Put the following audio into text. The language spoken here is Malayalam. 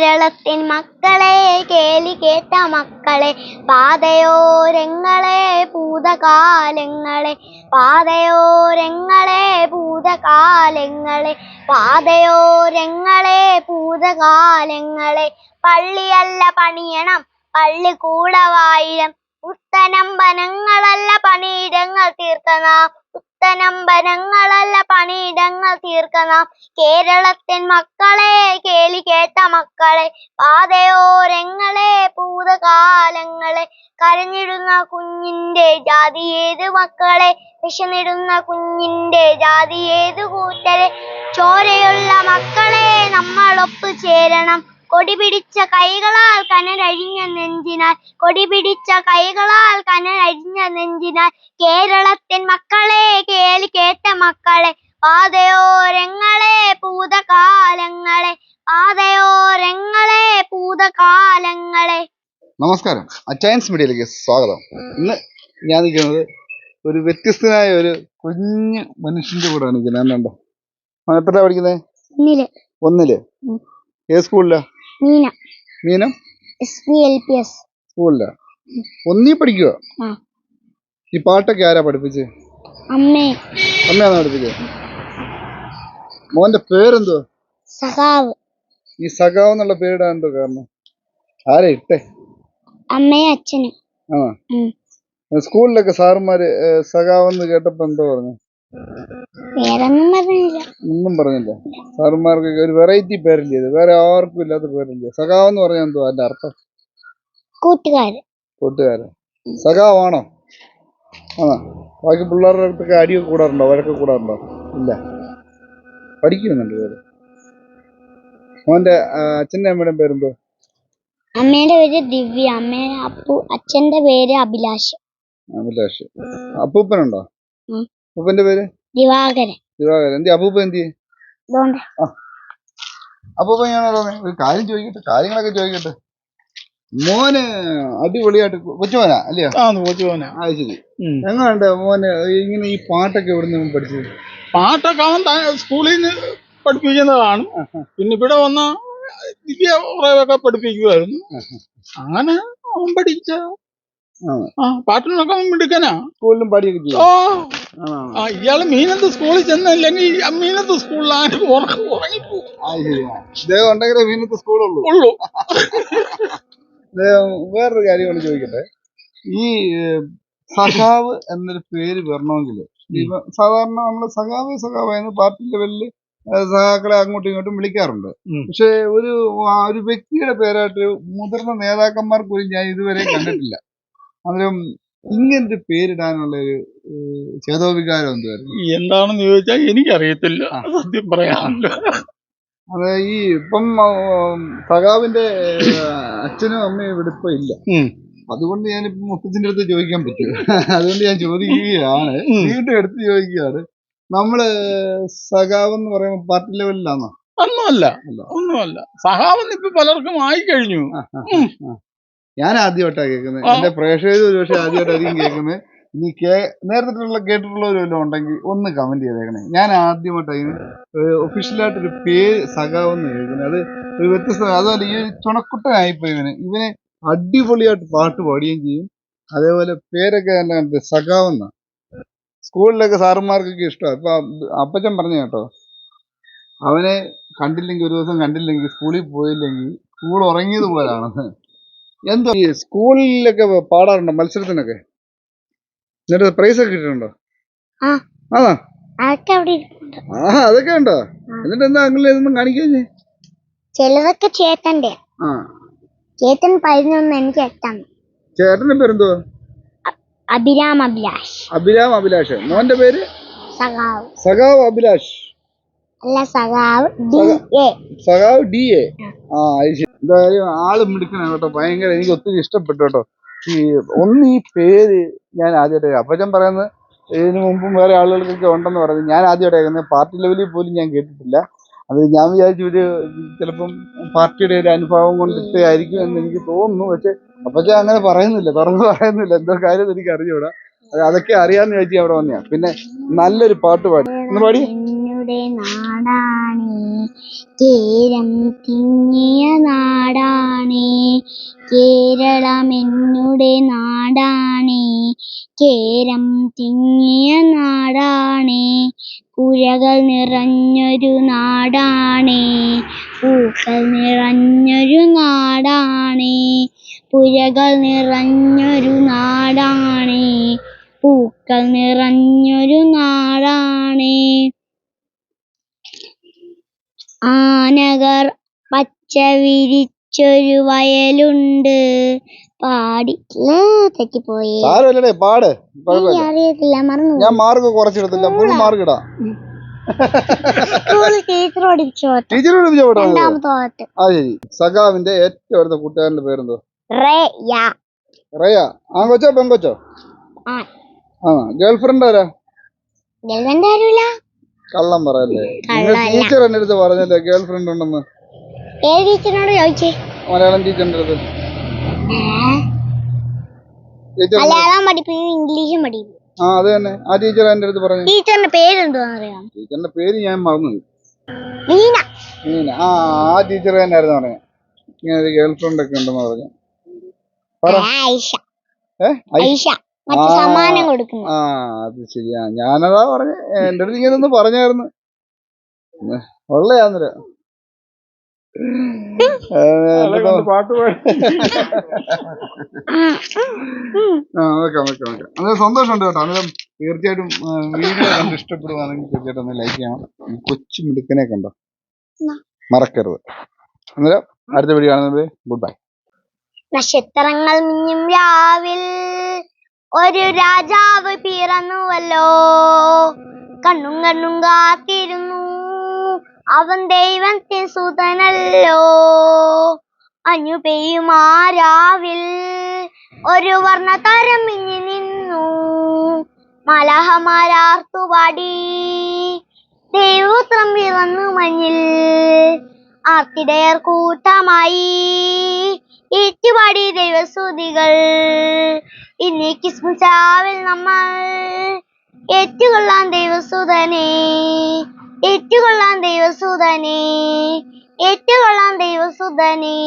കേരളത്തിൻ മക്കളെ കേളി കേട്ട മക്കളെ പാതയോരങ്ങളെ ഭൂതകാലങ്ങളെ പാതയോരങ്ങളെ ഭൂതകാലങ്ങളെ പാതയോരങ്ങളെ ഭൂതകാലങ്ങളെ. പള്ളിയല്ല പണിയണം പള്ളി കൂടവായിരം. ഉത്തനമ്പനങ്ങളല്ല പണിയിടങ്ങൾ തീർക്കണം. ഉത്തനമ്പനങ്ങളല്ല പണിയിടങ്ങൾ തീർക്കണം. കേരളത്തിൻ മക്കളെ കേളി കേട്ട മക്കളെ പാതയോരങ്ങളെ ഭൂതകാലങ്ങളെ കരഞ്ഞിടുന്ന കുഞ്ഞിന്റെ ജാതി ഏത് മക്കളെ വിശന്നിടുന്ന കുഞ്ഞിന്റെ ജാതി ഏത് കൂട്ടരെ ചോരയുള്ള മക്കളെ നമ്മളൊപ്പ് ചേരണം. കൊടി പിടിച്ച കൈകളാൽ കനലഴിഞ്ഞ നെഞ്ചിനാൽ കൊടി പിടിച്ച കൈകളാൽ കനലഴിഞ്ഞ നെഞ്ചിനാൽ കേരളത്തിൻ മക്കളെ കേളി കേട്ട മക്കളെ പാതയോരങ്ങളെ നമസ്കാരം. അച്ചയൻസ് മീഡിയയിലേക്ക് സ്വാഗതം. ഇന്ന് ഞാൻ നിൽക്കുന്നത് ഒരു വ്യത്യസ്തനായ ഒരു കുഞ്ഞ് മനുഷ്യന്റെ കൂടെ നിൽക്കുന്നത്. എന്നുണ്ടോ എത്ര പഠിക്കുന്നത്? ഒന്നിൽ. ഏത് സ്കൂളിലാ? മീന. മീനം? സ്കൂളിലാ? ഒന്നീ പഠിക്കുക ഈ പാട്ടൊക്കെ ആരാ പഠിപ്പിച്ച്? അമ്മേ. അമ്മയാണോ പഠിപ്പിച്ചത് മോന്റെ പേരെന്തോ സഖാവ്. ഈ സഖാവ് എന്നുള്ള പേരിടാൻ എന്തോ കാരണം? ആരാ ഇട്ടേ? അമ്മയും അച്ഛനും. ആ. സ്കൂളിലൊക്കെ സാറുമാര് സഖാവെന്ന് കേട്ടപ്പോ എന്തോ പറഞ്ഞു? വേറൊന്നും പറഞ്ഞില്ല. ഒന്നും പറഞ്ഞില്ല. സാറുമാർക്കൊക്കെ ഒരു വെറൈറ്റി പേരില്ലേ ഇത്? വേറെ ആർക്കും ഇല്ലാത്ത പേരില്ലേ? സഖാവെന്ന് പറഞ്ഞാൽ എന്തോ അതിന്റെ അർത്ഥം? കൂട്ടുകാര്. സഖാവാണോ? ആ ബാക്കി പിള്ളേരുടെ അടുത്തൊക്കെ അടിയൊക്കെ കൂടാറുണ്ടോ? വഴക്ക് കൂടാറുണ്ടോ? ഇല്ല. പഠിക്കുന്നുണ്ട് പേര് മോന്റെ അച്ഛന്റെ അമ്മയുടെ പേരെന്തോ? അമ്മയുടെ പേര് ദിവ്യ. അമ്മ അപ്പു അച്ഛന്റെ പേര് അഭിലാഷ്. അഭിലാഷ്. അപ്പൂപ്പനുണ്ടോ. അപ്പൂപ്പന്റെ പേര്? ദിവാകരൻ. ദിവാകരൻ. എന്തി അപ്പൂപ്പൻ എന്തി അപ്പൂപ്പൻ ഞാനോ ഒരു കാര്യം ചോദിക്കട്ടെ കാര്യങ്ങളൊക്കെ ചോദിക്കട്ടെ. മോന് അടിപൊളിയായിട്ട് കൊച്ചുമോനാ അല്ലയോ? ആ കൊച്ചുപോന ആ ശരി. എങ്ങനെയുണ്ട് മോന്? ഇങ്ങനെ ഈ പാട്ടൊക്കെ എവിടെ നിന്ന് പഠിച്ചത്? പാട്ടൊക്കെ അവൻ സ്കൂളിൽ നിന്ന് പഠിപ്പിക്കുന്നതാണ്. പിന്നെ ഇവിടെ വന്ന ദിവ്യ കുറേയൊക്കെ പഠിപ്പിക്കുമായിരുന്നു അങ്ങനെ അവൻ പഠിച്ച ആ. പാട്ടിനൊക്കെ അവൻ മിടുക്കനാ. സ്കൂളിലും പാടിയൊക്കെ ചെയ്യും. ഓ. ആണോ? ആ ഇയാൾ മീനത്ത് സ്കൂളിൽ ചെന്നില്ലെങ്കിൽ മീനത്ത് സ്കൂളിൽ ആരും ഉറക്കം ശരിയാ ഇദ്ദേഹം ഉണ്ടെങ്കിലേ വീണത്തെ സ്കൂളുള്ളൂ. ഉള്ളൂ. ഇദ്ദേഹം വേറൊരു കാര്യം ചോദിക്കട്ടെ. ഈ ഏഹ്, സഖാവ് എന്നൊരു പേര് വരണമെങ്കിൽ സാധാരണ നമ്മൾ സഖാവ് സഖാവ് എന്ന് പാർട്ടി ലെവലിൽ സഖാക്കളെ അങ്ങോട്ടും ഇങ്ങോട്ടും വിളിക്കാറുണ്ട്. പക്ഷെ ഒരു ആ, ഒരു വ്യക്തിയുടെ പേരായിട്ട് മുതിർന്ന നേതാക്കന്മാർക്ക് പോലും ഞാൻ ഇതുവരെ കണ്ടിട്ടില്ല. അന്നേരം ഇങ്ങനൊരു പേരിടാനുള്ള ഒരു ചേതോവികാരം എന്തുവായിരുന്നു? എന്താണെന്ന് ചോദിച്ചാൽ എനിക്കറിയത്തില്ല. സത്യം പറയാനല്ലോ അത് ഈ ഇപ്പം സഖാവിന്റെ അച്ഛനും അമ്മയും ഇവിടെ ഇപ്പൊ ഇല്ല. അതുകൊണ്ട് ഞാനിപ്പോ മുത്തച്ഛന്റെ അടുത്ത് ചോദിക്കാൻ പറ്റും. അതുകൊണ്ട് ഞാൻ ചോദിക്കുകയാണ്. വീണ്ടും എടുത്ത് ചോദിക്കുകയാണ്. നമ്മൾ സഖാവ് എന്ന് പറയുമ്പോൾ പാർട്ടി ലെവലിലാണോ ഒന്നുമല്ല. ഒന്നുമല്ല. സഹാവെന്ന് ഇപ്പൊ പലർക്കും ആയി കഴിഞ്ഞു ഞാൻ ആദ്യമായിട്ടാണ് കേൾക്കുന്നത്. എന്റെ പ്രേക്ഷകർ ഒരു പക്ഷേ ആദ്യമായിട്ടായിരിക്കും കേൾക്കുന്നത്. ഇനി കേ നേരത്തെ കേട്ടിട്ടുള്ളവരും ഉണ്ടെങ്കിൽ ഒന്ന് കമന്റ് ചെയ്തേക്കണേ. ഞാൻ ആദ്യമായിട്ടാണ് ഒഫീഷ്യലായിട്ടൊരു പേര് സഖാവ് എന്ന് കേൾക്കുന്നത്. അത് ഒരു വ്യത്യസ്ത അതുപോലെ ഈ ചുണക്കുട്ടനായിപ്പോയി ഇവന്. ഇവനെ അടിപൊളിയായിട്ട് പാട്ട് പാടുകയും ചെയ്യും. അതേപോലെ പേരൊക്കെ നല്ല കണ്ടിട്ട് സഖാവെന്ന. സ്കൂളിലൊക്കെ സാറന്മാർക്കൊക്കെ ഇഷ്ടമാണ് ഇപ്പൊ അപ്പച്ചൻ പറഞ്ഞു കേട്ടോ അവനെ കണ്ടില്ലെങ്കിൽ ഒരു ദിവസം കണ്ടില്ലെങ്കിൽ സ്കൂളിൽ പോയില്ലെങ്കിൽ സ്കൂൾ ഉറങ്ങിയത് പോലാണെന്ന് എന്തോ ഈ സ്കൂളിലൊക്കെ പാടാറുണ്ടോ മത്സരത്തിനൊക്കെ? എന്നിട്ട് പ്രൈസ് ഒക്കെ കിട്ടിയിട്ടുണ്ടോ? ആ. അതൊക്കെ ആ ഉണ്ടോ? എന്നിട്ട് എന്താ അങ്ങനെ ഇതൊന്നും കാണിക്കുന്നേ ചിലതൊക്കെ ചേട്ടന്റെ ചേട്ടൻ പതിനൊന്ന് എനിക്ക് എട്ടാണ് ചേട്ടന്റെ പേരെന്തോ അഭിരാം അഭിലാഷ്. അഭിരാം അഭിലാഷ്. മോന്റെ പേര്? സഖാവ്. സഖാവ് അഭിലാഷ്. അല്ല സഖാവ് ഡി എ. സഖാവ് ഡി എ. ആ. എന്തായാലും ആൾ മിടുക്കനാണ് കേട്ടോ. ഭയങ്കര എനിക്ക് ഒത്തിരി ഇഷ്ടപ്പെട്ടു കേട്ടോ. ഈ ഒന്ന് ഈ പേര് ഞാൻ ആദ്യമായിട്ട് അപ്പച്ചൻ പറയുന്നത് ഇതിനു മുമ്പും വേറെ ആളുകൾക്കൊക്കെ ഉണ്ടെന്ന് പറയുന്നത് ഞാൻ ആദ്യമായിട്ട് കേൾക്കുന്നത് പാർട്ടി ലെവലിൽ പോലും ഞാൻ കേട്ടിട്ടില്ല. അത് ഞാൻ വിചാരിച്ചു ഒരു ചിലപ്പം പാർട്ടിയുടെ ഒരു അനുഭവം കൊണ്ടിട്ട് ആയിരിക്കും എന്ന് എനിക്ക് തോന്നുന്നു. പക്ഷെ അപ്പച്ചൻ അങ്ങനെ പറയുന്നില്ല. തുറന്ന് പറയുന്നില്ല. എന്തോ കാര്യം എനിക്ക് അറിഞ്ഞൂടാ. അതൊക്കെ അറിയാന്ന് ചോദിച്ചു അവിടെ വന്നെയാ പിന്നെ നല്ലൊരു പാട്ട് പാടി. ഒന്ന് പാടി. നാടാണേ കേരം തിങ്ങിയ നാട് കേരളം എന്നുടെ നാടാണേ കേരം തിങ്ങിയ നാടാണേ പുഴകൾ നിറഞ്ഞൊരു നാടാണേ പൂക്കൾ നിറഞ്ഞൊരു നാടാണേ പുഴകൾ നിറഞ്ഞൊരു നാടാണേ. പൂക്കൾ നിറഞ്ഞൊരു നാടാണേ. ആനകർ പച്ച വിരിച്ചൊരു വയലുണ്ട്. പാടി തെറ്റിപ്പോയി. സാരമില്ലടേ പാട്. അറിയത്തില്ല മറന്നു ഞാൻ മാർക്ക് കുറച്ചെടുത്തില്ല ഫുൾ മാർക്ക് ഇടാം. ടീച്ചറോട് ചോട്ടോ രണ്ടാമത്തെ സഖാവിന്റെ ഏറ്റവും അടുത്ത കൂട്ടുകാരന്റെ പേരെന്തോ? റേ യാ റയ. ആൺകൊച്ചോ പെൺകൊച്ചോ? ആ. ആ ഗേൾഫ്രണ്ട് ആരാ? ഗേൾഫ്രണ്ട് ആരുമില്ല. കള്ളം പറയല്ലേ. ടീച്ചർ എന്റെ അടുത്ത് പറഞ്ഞല്ലേ ഗേൾഫ്രണ്ട് ഉണ്ടെന്ന്? ഏത് ടീച്ചറിനോട് ചോദിച്ചേ? മലയാളം ടീച്ചറിന്റെ അടുത്ത്. മലയാളം പഠിപ്പിക്കും ഇംഗ്ലീഷും പഠിപ്പിക്കും. ആ അത് തന്നെ. ആ ടീച്ചർ എന്റെ അടുത്ത് പറഞ്ഞു. ടീച്ചറിന്റെ പേരെന്തുവാന്ന് അറിയാം ടീച്ചറിന്റെ പേര് ഞാൻ മറന്നു. മീന. മീന. ആ ആ ടീച്ചർ തന്നെയായിരുന്നു പറഞ്ഞത് ഇങ്ങനെ ഒരു ഗേൾഫ്രണ്ട് ഒക്കെ ഉണ്ടെന്ന് പറഞ്ഞു. ആ. സമ്മാനം കൊടുക്കുന്നു. ആ അത് ശരിയാ. ഞാനതാ പറഞ്ഞ എന്റെ അടുത്ത് ഇങ്ങനെ ഒന്ന് പറഞ്ഞായിരുന്നു. ഉള്ളയാന്നര പാട്ട് വെക്കാം വെക്കാം വെക്കാം. അത് സന്തോഷമുണ്ട് കേട്ടോ. അന്നേരം തീർച്ചയായിട്ടും വീഡിയോ കണ്ട് ഇഷ്ടപ്പെടുവാണെങ്കിൽ തീർച്ചയായിട്ടും ഒന്ന് ലൈക്ക് ചെയ്യണം. കൊച്ചു മിടുക്കനെ കണ്ടോ. മറക്കരുത്. അന്നേരം അടുത്ത വീഡിയോ കാണുന്നത് ഗുഡ് ബൈ. നക്ഷത്രങ്ങൾ മിന്നും രാവിൽ. ഒരു രാജാവ് പിറന്നുവല്ലോ. കണ്ണും കണ്ണും കാത്തിരുന്നു. അവൻ ദൈവത്തെ സുതനല്ലോ. അഞ്ഞു പെയ്യും ആ രാവിൽ. ഒരു വർണതരം മിഞ്ഞി നിന്നു. മലഹമാരാർത്തുപാടി ദൈവോത്രം പിറന്നു മഞ്ഞിൽ. ആർത്തിടയർ കൂട്ടമായി. ഏറ്റുപാടി ദൈവസ്തുതികൾ. ഇനി ക്രിസ്മസ് രാവിൽ നമ്മൾ ഏറ്റുകൊള്ളാൻ ദൈവസുതനെ ഏറ്റുകൊള്ളാൻ ദൈവസുതനെ ഏറ്റുകൊള്ളാൻ ദൈവസുതനെ